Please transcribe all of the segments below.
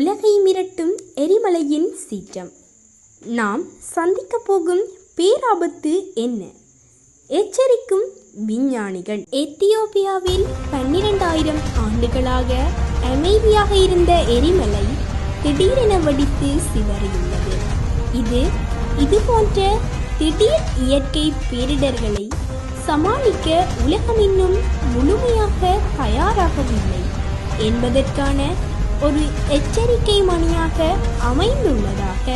உலகை மிரட்டும் எரிமலையின் சீற்றம். நாம் சந்திக்கப் போகும் பேராபத்து என்ன? எச்சரிக்கும் விஞ்ஞானிகள். எத்தியோப்பியாவில் பன்னிரண்டாயிரம் ஆண்டுகளாக அமைதியாக இருந்த எரிமலை திடீரென வெடித்து சிதறியுள்ளது. இது இது போன்ற திடீர் இயற்கை பேரிடர்களை சமாளிக்க உலகம் இன்னும் முழுமையாக தயாராகவில்லை என்பதற்கான ஒரு எச்சரிக்கை மணியாக அமைந்துள்ளதாக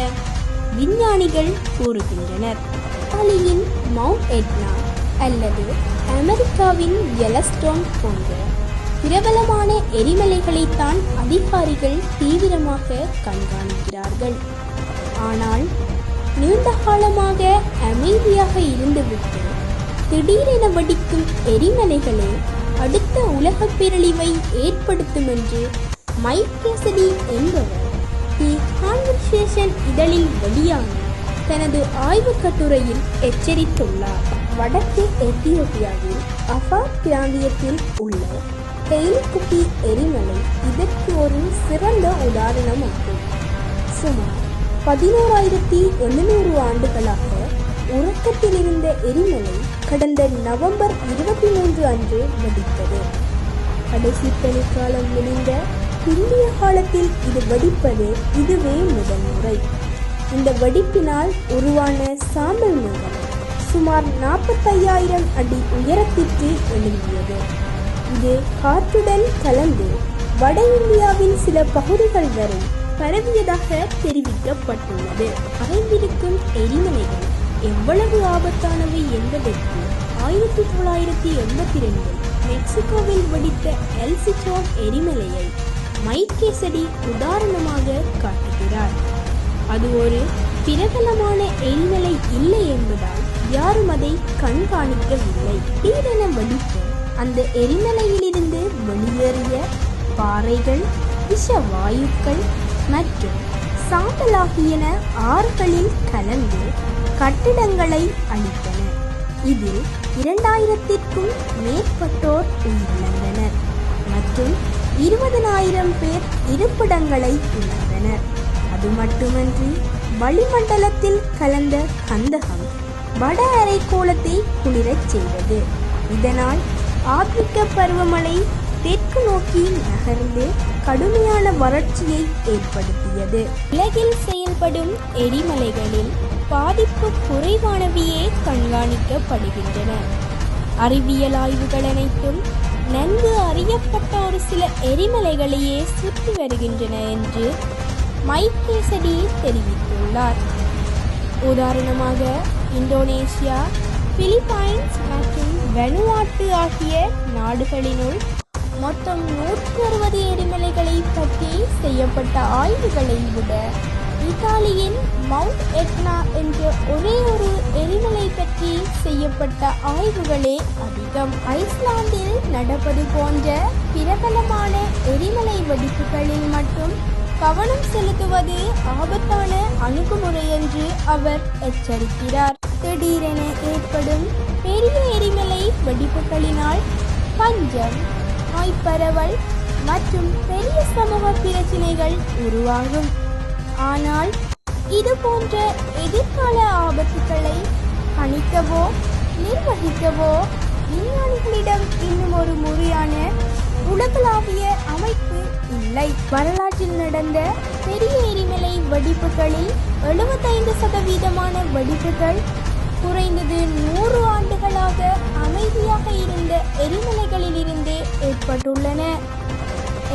விஞ்ஞானிகள் கூறுகின்றனர். இத்தாலியின் மவுண்ட் எட்னா அல்லது அமெரிக்காவின் எலஸ்டோன் போன்ற பிரபலமான எரிமலைகளைத்தான் அதிகாரிகள் தீவிரமாக கண்காணிக்கிறார்கள். ஆனால் நீண்ட காலமாக அமைதியாக இருந்துவிட்டு திடீரென வெடிக்கும் எரிமலைகளே அடுத்த உலகப் பேரழிவை ஏற்படுத்தும் என்று மைக் என்பவர் தி கான்வர்சேஷன் இதழில் வெளியான தனது ஆய்வுக் கட்டுரையில் எச்சரித்துள்ளார். வடக்கு எத்தியோப்பியாவில் அஃபா பிராந்தியத்தில் உள்ள டெய்லிகுப்பி எரிமலை இதற்கு ஒரு சிறந்த உதாரணமாகும். சுமார் பதினோராயிரத்தி எழுநூறு ஆண்டுகளாக உறக்கத்தில் இருந்த எரிமலை கடந்த நவம்பர் இருபத்தி மூன்று அன்று வெடித்தது. கடைசி பனிக்காலம் முடிந்த பிந்திய காலத்தில் இது வடிப்பது இதுவே முதல் முறை. இந்த வடிப்பினால் உருவான சாம்பல் மேகம் சுமார் நாற்பத்தையாயிரம் அடி உயரத்திற்கு எழுந்தியது இது காற்றுடன் கலந்து வட இந்தியாவின் சில பகுதிகள் வரை பரவியதாக தெரிவிக்கப்பட்டுள்ளது. அறைந்திருக்கும் எரிமலைகள் எவ்வளவு ஆபத்தானவை என்பதற்கு ஆயிரத்தி தொள்ளாயிரத்தி எண்பத்தி ரெண்டில் மெக்சிகோவில் வெடித்த எல்சிச்சோன் எரிமலையை மைக்கேசடி உதாரணமாக காட்டுகிறார். அது ஒரு பிரபலமான எரிமலை இல்லை என்பதால் யாரும் அதை கண்காணிக்கவில்லை. தீரென வெடித்த அந்த எரிமலையிலிருந்து வெளியேறிய பாறைகள் விஷ வாயுக்கள் மற்றும் சாம்பலாகியன ஆறுகளில் கலந்து கட்டிடங்களை அளித்தன இதில் இரண்டாயிரத்திற்கும் மேற்பட்டோர் உயிரிழந்தனர். மற்றும் இருபதனாயிரம் பேர் இருப்பிடங்களை இழந்தனர் அது மட்டுமன்றி வளிமண்டலத்தில் கலந்த கந்தகம் வட அரைக்கோளத்தை குளிரச் செய்தது. இதனால் ஆப்பிரிக்க பருவமழை தெற்கு நோக்கி நகர்ந்து கடுமையான வறட்சியை ஏற்படுத்தியது. உலகில் செயல்படும் எரிமலைகளில் பாதிப்பு குறைவானவையே கண்காணிக்கப்படுகின்றன. அறிவியல் ஆய்வுகள் அனைத்தும் நன்கு அறியப்பட்ட ஒரு சில எரிமலைகளையே சுற்றி வருகின்றன என்று மைக்கேசடி தெரிவித்துள்ளார். உதாரணமாக இந்தோனேசியா பிலிப்பைன்ஸ் மற்றும் வெனுவாட்டு ஆகிய நாடுகளினுள் மொத்தம் நூற்றி அறுபது எரிமலைகளை பற்றி செய்யப்பட்ட ஆய்வுகளை விட இத்தாலியின் மவுண்ட் எட்னா என்ற ஒரே செய்யப்பட்ட ஆய்வுகளே அதிகம். ஐஸ்லாந்தில் நடப்பது போன்ற பிரபலமான எரிமலை வெடிப்புகளில் மட்டும் கவனம் செலுத்துவது ஆபத்தான அணுகுமுறை என்று அவர் எச்சரிக்கிறார். திடீரென ஏற்படும் பெரிய எரிமலை வெடிப்புகளினால் பஞ்சம் நோய் பரவல் மற்றும் பெரிய சமூக பிரச்சனைகள் உருவாகும். ஆனால் இது போன்ற எதிர்கால ஆபத்துக்களை கணிக்கவோ நிர்வகிக்கவோ விஞ்ஞானிகளிடம் இன்னும் ஒரு முறையான உலகளாவிய அமைப்பு இல்லை. வரலாற்றில் நடந்த பெரிய எரிமலை வெடிப்புகளில் எழுபத்தைந்து சதவீதமான வெடிப்புகள் குறைந்தது நூறு ஆண்டுகளாக அமைதியாக இருந்த எரிமலைகளிலிருந்தே ஏற்பட்டுள்ளன.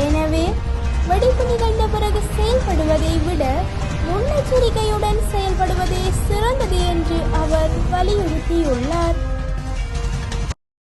எனவே வெடிப்பு நிகழ்ந்த பிறகு செயல்படுவதை விட முன்னெச்சரிக்கையுடன் செயல்படுவதே சிறந்தது என்று அவர் வலியுறுத்தியுள்ளார்.